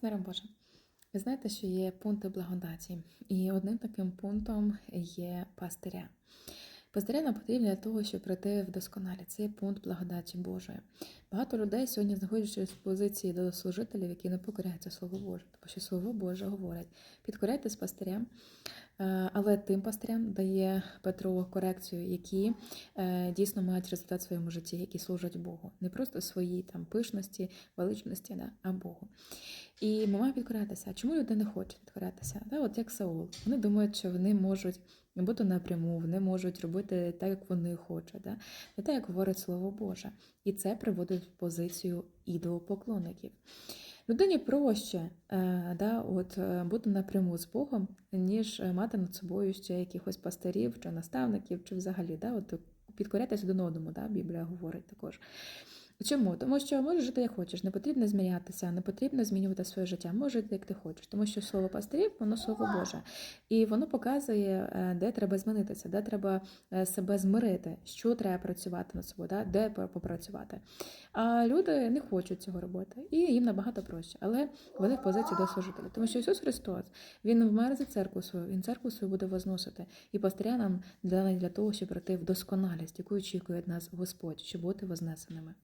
З миром Божим. Ви знаєте, що є пункти благодаті, і одним таким пунктом є пастиря. Пастиря нам потрібно для того, щоб прийти в досконалі. Це пункт благодаті Божої. Багато людей сьогодні знаходяться в позиції до служителів, які не покоряються Слову Боже, тому що Слово Боже говорить: підкоряйтесь пастирям, але тим пастирям дає Петро корекцію, які е, дійсно мають результат в своєму житті, які служать Богу, не просто своїй там пишності, величності, да, а Богу. І ми маємо підкорятися. Чому люди не хочуть підкорятися? Да, от як Саул. Вони думають, що вони можуть бути напряму, вони можуть робити так, як вони хочуть, да? не так, як говорить Слово Боже. І це приводить в позицію ідолопоклонників. Людині проще е, да, от, е, бути напряму з Богом, ніж е, мати над собою ще якихось пастирів чи наставників, чи взагалі да, от, підкорятися один одному, да, Біблія говорить також. Чому? Тому що можеш жити як хочеш, не потрібно змінятися, не потрібно змінювати своє життя. Може жити як ти хочеш, тому що слово пастирів, воно слово Боже. І воно показує, е, де треба змінитися, де треба е, себе змирити, що треба працювати над собою, де попрацювати. А люди не хочуть цього робити, і їм набагато проще. Але вони в позиції до служителя. Тому що Ісус Христос Він вмер за церкву свою, Він церкву свою буде возносити. І пастиря нам для того, щоб прийти в досконалість, яку очікує від нас Господь, щоб бути вознесеними.